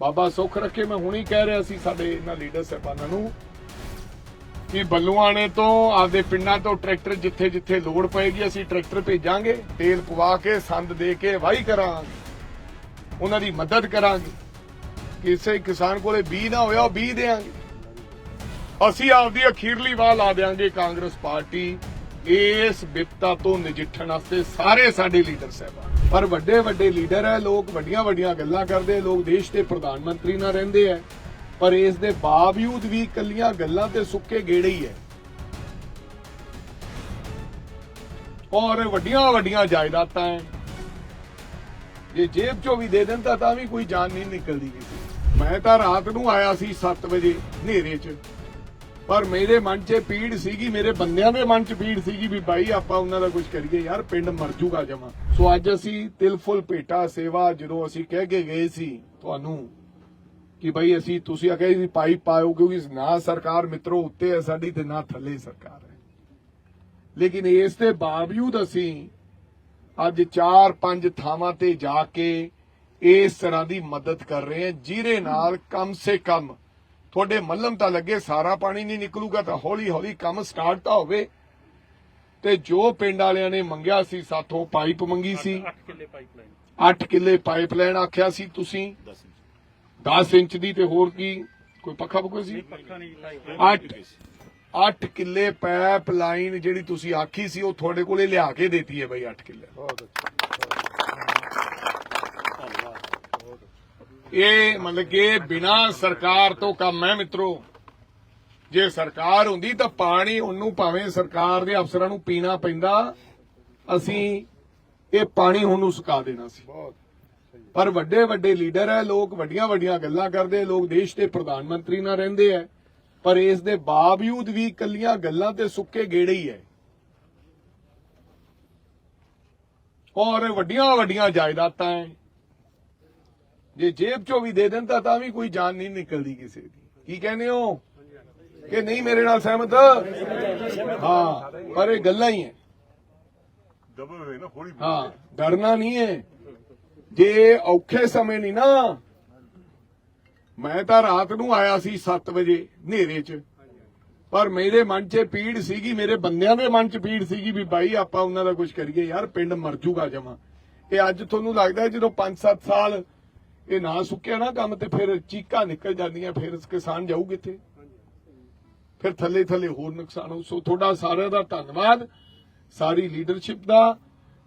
ਬਾਬਾ ਸੁੱਖ ਰੱਖੇ, ਮੈਂ ਹੁਣੀ ਕਹਿ ਰਿਹਾ ਸੀ ਸਾਡੇ ਇਹਨਾਂ ਲੀਡਰ ਸਾਹਿਬਾਨਾਂ ਨੂੰ ਕਿ ਬੱਲੂਆਣੇ ਤੋਂ, ਆਪਦੇ ਪਿੰਡਾਂ ਤੋਂ ਟਰੈਕਟਰ ਜਿੱਥੇ ਜਿੱਥੇ ਲੋੜ ਪਏਗੀ, ਅਸੀਂ ਟਰੈਕਟਰ ਭੇਜਾਂਗੇ, ਤੇਲ ਪਵਾ ਕੇ, ਸੰਦ ਦੇ ਕੇ ਵਾਹੀ ਕਰਾਂਗੇ, ਉਹਨਾਂ ਦੀ ਮਦਦ ਕਰਾਂਗੇ। ਕਿਸੇ ਕਿਸਾਨ ਕੋਲੇ ਬੀ ਨਾ ਹੋਇਆ, ਉਹ ਬੀ ਦੇਾਂਗੇ। ਅਸੀਂ ਆਪਦੀ ਅਖੀਰਲੀ ਵਾਹ ਲਾ ਦੇਾਂਗੇ ਕਾਂਗਰਸ ਪਾਰਟੀ ਇਸ ਵਿਪਤਾ ਤੋਂ ਨਜਿੱਠਣ ਵਾਸਤੇ ਸਾਰੇ ਸਾਡੇ ਲੀਡਰ ਸਾਹਿਬਾਨ। ਪਰ ਵੱਡੇ ਵੱਡੇ ਲੀਡਰ ਹੈ, ਲੋਕ ਵੱਡੀਆਂ ਵੱਡੀਆਂ ਗੱਲਾਂ ਕਰਦੇ ਲੋਕ ਦੇਸ਼ ਦੇ ਪ੍ਰਧਾਨ ਮੰਤਰੀ ਨਾਲ ਰਹਿੰਦੇ ਆ ਪਰ ਇਸ ਦੇ ਬਾਵਜੂਦ ਵੀ ਕੱਲੀਆਂ ਗੱਲਾਂ ਤੇ ਸੁੱਕੇ ਗੇੜੇ ਹੀ ਹੈ। ਔਰ ਵੱਡੀਆਂ ਵੱਡੀਆਂ ਜਾਇਦਾਦਾਂ ਹੈ। ਜੇ ਜੇਬ ਚੋਂ ਵੀ ਦੇ ਦਿੰਦਾ ਤਾਂ ਤਾਂ ਵੀ ਕੋਈ ਜਾਨ ਨਹੀਂ ਨਿਕਲਦੀ ਕਿਸੇ ਮੈਂ ਤਾਂ ਰਾਤ ਨੂੰ ਆਇਆ ਸੀ 7 ਵਜੇ ਹਨੇਰੇ 'ਚ। ਪਰ ਮੇਰੇ ਮਨ 'ਚ ਪੀੜ ਸੀਗੀ, ਮੇਰੇ ਬੰਦਿਆਂ ਦੇ ਮਨ 'ਚ ਪੀੜ ਸੀਗੀ ਵੀ ਭਾਈ ਆਪਾਂ ਉਹਨਾਂ ਦਾ ਕੁਝ ਕਰੀਏ ਯਾਰ, ਪਿੰਡ ਮਰ ਜੂਗਾ ਜਮਾ। ਸੋ ਅੱਜ ਅਸੀਂ ਤਿਲਫੁਲ ਭੇਟਾ ਸੇਵਾ ਜਦੋਂ ਅਸੀਂ ਕਹਿ ਕੇ ਗਏ ਸੀ ਤੁਹਾਨੂੰ ਕਿ ਭਾਈ ਅਸੀਂ ਤੁਸੀਂ ਆਖਿਆ ਸੀ ਪਾਈਪ ਪਾਇਓ ਕਿਉਂਕਿ ਨਾ ਸਰਕਾਰ ਮਿੱਤਰੋ, ਉੱਤੇ ਹੈ ਸਾਡੀ ਤੇ ਨਾ ਥੱਲੇ ਸਰਕਾਰ ਹੈ। ਲੇਕਿਨ ਇਸ ਦੇ ਬਾਵਜੂਦ ਅਸੀਂ ਅੱਜ 4-5 ਥਾਵਾਂ ਤੇ ਜਾ ਕੇ ਇਸ ਤਰ੍ਹਾਂ ਦੀ ਮਦਦ ਕਰ ਰਹੇ ਹਾਂ, ਜਿਹਦੇ ਨਾਲ ਕਮ ਸੇ ਕਮ ਤੁਹਾਡੇ ਮੱਲਮ ਤਾਂ ਲੱਗੇ ਸਾਰਾ ਪਾਣੀ ਨਹੀਂ ਨਿਕਲੂਗਾ ਤਾਂ ਹੌਲੀ ਹੌਲੀ ਕੰਮ ਸਟਾਰਟ ਤਾਂ ਹੋਵੇ। ਤੇ ਜੋ ਪਿੰਡ ਵਾਲਿਆਂ ਨੇ ਮੰਗਿਆ ਸੀ ਸਾਥੋਂ ਪਾਈਪ ਮੰਗੀ ਸੀ। 8 ਕਿੱਲੇ ਪਾਈਪਲਾਈਨ 8 ਕਿੱਲੇ ਪਾਈਪਲਾਈਨ ਆਖਿਆ ਸੀ ਤੁਸੀਂ। 10 ਇੰਚ। ਦੀ ਤੇ ਹੋਰ ਕੀ? ਕੋਈ ਪੱਖਾ ਪੱਕਾ ਸੀ? ਪੱਖਾ ਨਹੀਂ ਲਾਈ 8 8 ਕਿੱਲੇ ਪਾਈਪ ਲਾਈਨ ਜਿਹੜੀ ਤੁਸੀਂ ਆਖੀ ਸੀ ਉਹ ਤੁਹਾਡੇ ਕੋਲੇ ਲਿਆ ਕੇ ਦੇਤੀ ਹੈ ਬਈ 8 ਕਿੱਲੇ। ਇਹ ਮਤਲਬ ਕਿ ਬਿਨਾ ਸਰਕਾਰ ਤੋਂ ਕੰਮ ਹੈ ਮਿੱਤਰੋ। ਜੇ ਸਰਕਾਰ ਹੁੰਦੀ ਤਾਂ ਪਾਣੀ ਉਹਨੂੰ ਭਾਵੇਂ ਸਰਕਾਰ ਦੇ ਅਫਸਰਾਂ ਨੂੰ ਪੀਣਾ ਪੈਂਦਾ ਅਸੀਂ ਇਹ ਪਾਣੀ ਉਹਨੂੰ ਸੁਕਾ ਦੇਣਾ ਸੀ। ਪਰ ਵੱਡੇ ਵੱਡੇ ਲੀਡਰ ਹੈ ਲੋਕ ਵੱਡੀਆਂ ਵੱਡੀਆਂ ਗੱਲਾਂ ਕਰਦੇ ਲੋਕ ਦੇਸ਼ ਦੇ ਪ੍ਰਧਾਨ ਮੰਤਰੀ ਨਾਲ ਰਹਿੰਦੇ ਆ ਪਰ ਇਸ ਦੇ ਬਾਵਜੂਦ ਵੀ ਕੱਲੀਆਂ ਗੱਲਾਂ ਤੇ ਸੁੱਕੇ ਗੇੜੇ ਹੀ ਹੈ। ਔਰ ਵੱਡੀਆਂ ਵੱਡੀਆਂ ਜਾਇਦਾਦਾਂ ਹੈ। ਜੇ ਜੇਬ ਚੋਂ ਵੀ ਦੇ ਦਿੰਦਾ ਤਾਂ ਵੀ ਕੋਈ ਜਾਨ ਨਹੀਂ ਨਿਕਲਦੀ ਕਿਸੇ ਦੀ। ਕੀ ਕਹਿੰਦੇ ਹੋ? ਕਿ ਨਹੀਂ ਮੇਰੇ ਨਾਲ ਸਹਿਮਤ? ਹਾਂ ਪਰ ਇਹ ਗੱਲਾਂ ਹੀ ਨਾ ਹੌਲੀ ਹਾਂ ਡਰਨਾ ਨਹੀਂ ਹੈ। ਜੇ ਔਖੇ ਸਮੇਂ ਨਹੀਂ ਨਾ ਮੈਂ ਤਾਂ ਰਾਤ ਨੂੰ ਆਇਆ ਸੀ 7 ਵਜੇ ਹਨੇਰੇ 'ਚ। ਪਰ ਮੇਰੇ ਮਨ 'ਚ ਪੀੜ ਸੀਗੀ ਮੇਰੇ ਬੰਦਿਆਂ ਦੇ ਮਨ 'ਚ ਪੀੜ ਸੀਗੀ ਵੀ ਭਾਈ ਆਪਾਂ ਉਹਨਾਂ ਦਾ ਕੁਝ ਕਰੀਏ ਯਾਰ ਪਿੰਡ ਮਰ ਜੂਗਾ ਜਮਾ। ਇਹ ਅੱਜ ਤੁਹਾਨੂੰ ਲੱਗਦਾ ਜਦੋਂ 5-7 ਸਾਲ ਇਹ ਨਾ ਸੁੱਕਿਆ ਨਾ ਕੰਮ ਤੇ ਫਿਰ ਚੀਕਾਂ ਨਿਕਲ ਜਾਂਦੀਆਂ ਫਿਰ ਕਿਸਾਨ ਜਾਊ ਕਿੱਥੇ? ਫਿਰ ਥੱਲੇ ਥੱਲੇ ਹੋਰ ਨੁਕਸਾਨ ਹੋ ਸੋ ਤੁਹਾਡਾ ਸਾਰਿਆਂ ਦਾ ਧੰਨਵਾਦ ਸਾਰੀ ਲੀਡਰਸ਼ਿਪ ਦਾ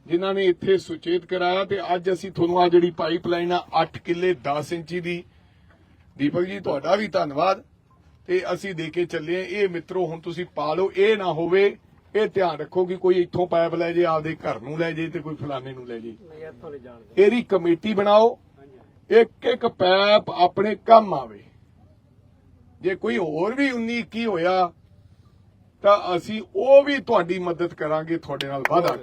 ਜਿਨ੍ਹਾਂ ਨੇ ਇੱਥੇ ਸੁਚੇਤ ਕਰਾਇਆ ਤੇ ਅੱਜ ਅਸੀਂ ਤੁਹਾਨੂੰ ਆ ਜਿਹੜੀ ਪਾਈਪਲਾਈਨ ਆ 8 ਕਿੱਲੇ 10 ਇੰਚੀ ਦੀ। ਦੀਪਕ ਜੀ ਤੁਹਾਡਾ ਵੀ ਧੰਨਵਾਦ। ਤੇ ਅਸੀਂ ਦੇ ਕੇ ਚੱਲੇ ਇਹ ਮਿੱਤਰੋ ਹੁਣ ਤੁਸੀਂ ਪਾ ਲਓ। ਇਹ ਨਾ ਹੋਵੇ ਇਹ ਧਿਆਨ ਰੱਖੋ ਕਿ ਕੋਈ ਇੱਥੋਂ ਪਾਈਪ ਲੈ ਜੇ ਆਪਦੇ ਘਰ ਨੂੰ ਲੈ ਜੇ ਤੇ ਕੋਈ ਫਲਾਣੇ ਨੂੰ ਲੈ ਜੇ। ਇਹਦੀ ਕਮੇਟੀ ਬਣਾਓ। ਇੱਕ ਇੱਕ ਪੈਪ ਆਪਣੇ ਕੰਮ ਆਵੇ। ਜੇ ਕੋਈ ਹੋਰ ਵੀ 19 21 ਹੋਇਆ ਤਾਂ ਅਸੀਂ ਉਹ ਵੀ ਤੁਹਾਡੀ ਮਦਦ ਕਰਾਂਗੇ ਤੁਹਾਡੇ ਨਾਲ ਵਾਅਦਾ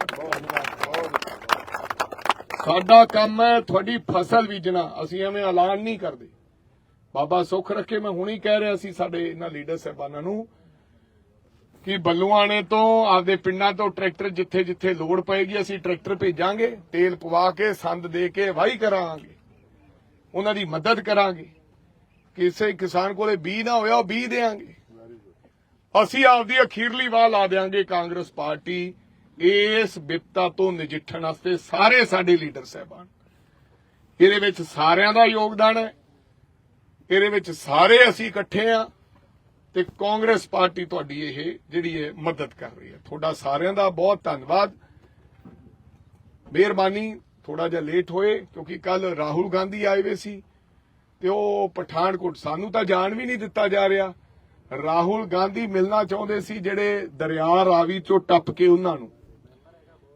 ਸਾਡਾ ਕੰਮ ਹੈ ਤੁਹਾਡੀ ਫਸਲ ਬੀਜਣਾ ਅਸੀਂ ਐਵੇਂ ਐਲਾਨ ਨਹੀਂ ਕਰਦੇ। ਬਾਬਾ ਸੁੱਖ ਰੱਖੇ ਮੈਂ ਹੁਣੀ ਕਹਿ ਰਿਹਾ ਸੀ ਸਾਡੇ ਇਹਨਾਂ ਲੀਡਰ ਸਾਹਿਬਾਨਾਂ ਨੂੰ ਕਿ ਬੱਲੂਆਣੇ ਤੋਂ ਆਪਦੇ ਪਿੰਡਾਂ ਤੋਂ ਟਰੈਕਟਰ ਜਿੱਥੇ ਜਿੱਥੇ ਲੋੜ ਪਏਗੀ ਅਸੀਂ ਟਰੈਕਟਰ ਭੇਜਾਂਗੇ ਤੇਲ ਪਵਾ ਕੇ ਸੰਦ ਦੇ ਕੇ ਵਾਹੀ ਕਰਾਂਗੇ। ਉਹਨਾਂ ਦੀ ਮਦਦ ਕਰਾਂਗੇ। ਕਿਸੇ ਕਿਸਾਨ ਕੋਲੇ ਬੀ ਨਾ ਹੋਇਆ, ਉਹ ਬੀ ਦੇਾਂਗੇ। ਅਸੀਂ ਆਪਦੀ ਅਖੀਰਲੀ ਵਾਹ ਲਾ ਦੇਾਂਗੇ ਕਾਂਗਰਸ ਪਾਰਟੀ। ਇਸ ਵਿਪਤਾ ਤੋਂ ਨਜਿੱਠਣ ਵਾਸਤੇ ਸਾਰੇ ਸਾਡੇ ਲੀਡਰ ਸਾਹਿਬਾਨ। ਇਹਦੇ ਵਿੱਚ ਸਾਰਿਆਂ ਦਾ ਯੋਗਦਾਨ ਹੈ। ਇਹਦੇ ਵਿੱਚ ਸਾਰੇ ਅਸੀਂ ਇਕੱਠੇ ਆ ਤੇ ਕਾਂਗਰਸ ਪਾਰਟੀ ਤੁਹਾਡੀ ਇਹ ਜਿਹੜੀ ਹੈ ਮਦਦ ਕਰ ਰਹੀ ਹੈ। ਤੁਹਾਡਾ ਸਾਰਿਆਂ ਦਾ ਬਹੁਤ ਧੰਨਵਾਦ। ਮਿਹਰਬਾਨੀ। ਥੋੜਾ ਜਿਹਾ ਲੇਟ ਹੋਏ, ਕਿਉਂਕਿ ਕੱਲ ਰਾਹੁਲ ਗਾਂਧੀ ਆਏ ਵੇ ਸੀ ਤੇ ਉਹ ਪਠਾਨਕੋਟ, ਸਾਨੂੰ ਤਾਂ ਜਾਣ ਵੀ ਨਹੀਂ ਦਿੱਤਾ ਜਾ ਰਿਹਾ। ਰਾਹੁਲ ਗਾਂਧੀ ਮਿਲਣਾ ਚਾਹੁੰਦੇ ਸੀ ਜਿਹੜੇ ਦਰਿਆ ਰਾਵੀ ਚੋਂ ਟੱਪ ਕੇ ਉਹਨਾਂ ਨੂੰ।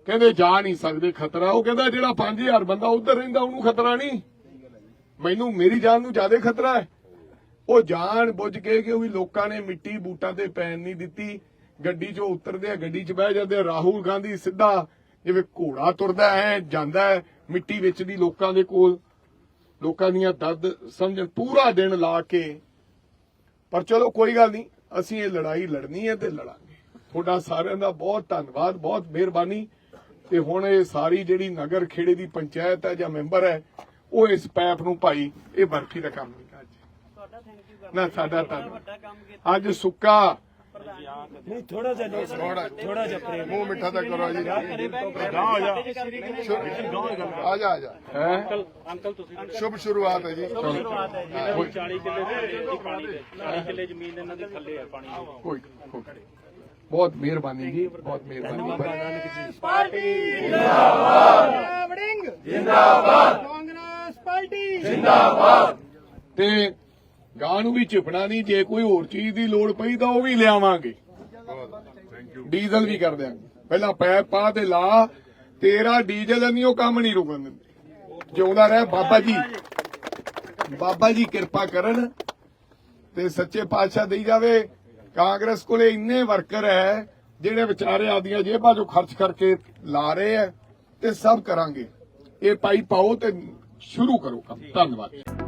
ਕਹਿੰਦੇ ਜਾ ਨਹੀਂ ਸਕਦੇ, ਖਤਰਾ, ਉਹ ਕਹਿੰਦਾ ਜਿਹੜਾ 5000 ਬੰਦਾ ਉਧਰ ਰਹਿੰਦਾ, ਉਹਨੂੰ ਖਤਰਾ ਨਹੀਂ। ਮੈਨੂੰ, ਮੇਰੀ ਜਾਨ ਨੂੰ ਜ਼ਿਆਦਾ ਖਤਰਾ ਹੈ। ਉਹ ਜਾਣ ਬੁੱਝ ਕੇ ਕਿ ਉਹ ਲੋਕਾਂ ਨੇ ਮਿੱਟੀ ਬੂਟਾਂ ਤੇ ਪੈਣ ਨਹੀਂ ਦਿੱਤੀ। ਗੱਡੀ 'ਚੋਂ ਉਤਰਦੇ ਆ, ਗੱਡੀ 'ਚ ਬਹਿ ਜਾਂਦੇ ਰਾਹੁਲ ਗਾਂਧੀ ਸਿੱਧਾ ਜਿਵੇਂ ਘੋੜਾ ਤੁਰਦਾ ਹੈ ਜਾਂਦਾ ਹੈ ਮਿੱਟੀ ਵਿੱਚ ਦੀ ਲੋਕਾਂ ਦੇ ਕੋਲ ਲੋਕਾਂ ਦੀਆਂ ਦਰਦ ਸਮਝਣ ਪੂਰਾ ਦਿਨ ਲਾ ਕੇ। ਪਰ ਚਲੋ ਕੋਈ ਗੱਲ ਨਹੀਂ ਅਸੀਂ ਇਹ ਲੜਾਈ ਲੜਨੀ ਹੈ ਤੇ ਲੜਾਂਗੇ। ਤੁਹਾਡਾ ਸਾਰਿਆਂ ਦਾ ਬਹੁਤ ਧੰਨਵਾਦ ਬਹੁਤ ਮਿਹਰਬਾਨੀ। ਤੇ ਹੁਣ ਇਹ ਸਾਰੀ ਜਿਹੜੀ ਨਗਰ ਖੇੜੇ ਦੀ ਪੰਚਾਇਤ ਹੈ ਜਾਂ ਮੈਂਬਰ ਹੈ ਉਹ ਇਸ ਪੈਪ ਨੂੰ ਭਾਈ ਇਹ ਬਰਫੀ ਦਾ ਕੰਮ ਨਹੀਂ ਅੱਜ ਨਾ ਸਾਡਾ ਤਾਂ ਅੱਜ ਸੁੱਕਾ ਨਹੀਂ ਥੋੜਾ ਜਿਹਾ ਨਹੀਂ ਥੋੜਾ ਥੋੜਾ ਜਿਹਾ ਪ੍ਰੇਮ ਮੂੰਹ ਮਿੱਠਾ ਤਾਂ ਕਰੋ ਜੀ। ਗਾਂ ਆ ਜਾ। ਆ ਜਾ ਆ ਜਾ। ਹੈ? ਅੰਕਲ ਅੰਕਲ ਤੁਸੀਂ ਸ਼ੁਭ ਸ਼ੁਰੂਆਤ ਹੈ ਜੀ। ਸ਼ੁਰੂਆਤ ਹੈ ਜੀ। 40 ਕਿੱਲੇ ਦੀ ਪਾਣੀ ਦੇ। 40 ਕਿੱਲੇ ਜ਼ਮੀਨ ਇਹਨਾਂ ਦੇ ਥੱਲੇ ਹੈ ਪਾਣੀ ਦੇ। ਕੋਈ ਕੋਈ ਬਹੁਤ ਮਿਹਰਬਾਨੀ ਜੀ ਬਹੁਤ ਮਿਹਰਬਾਨੀ। ਵੜਿੰਗ ਜਿੰਦਾਬਾਦ। ਕਾਂਗਰਸ ਪਾਰਟੀ। ਤੇ ਗਾਂ ਨੂੰ ਵੀ ਝਿਪਣਾ ਨਹੀਂ, ਜੇ ਕੋਈ ਹੋਰ ਚੀਜ਼ ਦੀ ਲੋੜ ਪਈ ਤਾਂ ਉਹ ਵੀ ਲਿਆਵਾਂਗੇ। ਡੀਜ਼ਲ ਵੀ ਕਰ ਦਿਆਂਗੇ। ਪਹਿਲਾਂ ਪੈਪ ਪਾ ਤੇ ਲਾ, ਤੇਰਾ ਡੀਜ਼ਲ ਨਹੀਂ, ਉਹ ਕੰਮ ਨਹੀਂ ਰੁਕਣ ਦਿੰਦੇ। ਜਿਉਂਦਾ ਰਹਿ ਬਾਬਾ ਜੀ। ਬਾਬਾ ਜੀ ਕਿਰਪਾ ਕਰਨ ਤੇ ਸੱਚੇ ਪਾਤਸ਼ਾਹ ਦੇਈ ਜਾਵੇ। ਕਾਂਗਰਸ ਕੋਲੇ ਇੰਨੇ ਵਰਕਰ ਹੈ, ਜਿਹੜੇ ਵਿਚਾਰੇ ਆਦੀਆਂ ਜੇਬਾਂ ਚੋਂ ਖਰਚ ਕਰਕੇ ਲਾ ਰਹੇ ਆ ਤੇ ਸਭ ਕਰਾਂਗੇ। ਇਹ ਪਾਈ ਪਾਓ ਤੇ ਸ਼ੁਰੂ ਕਰੋ ਕੰਮ। ਧੰਨਵਾਦ।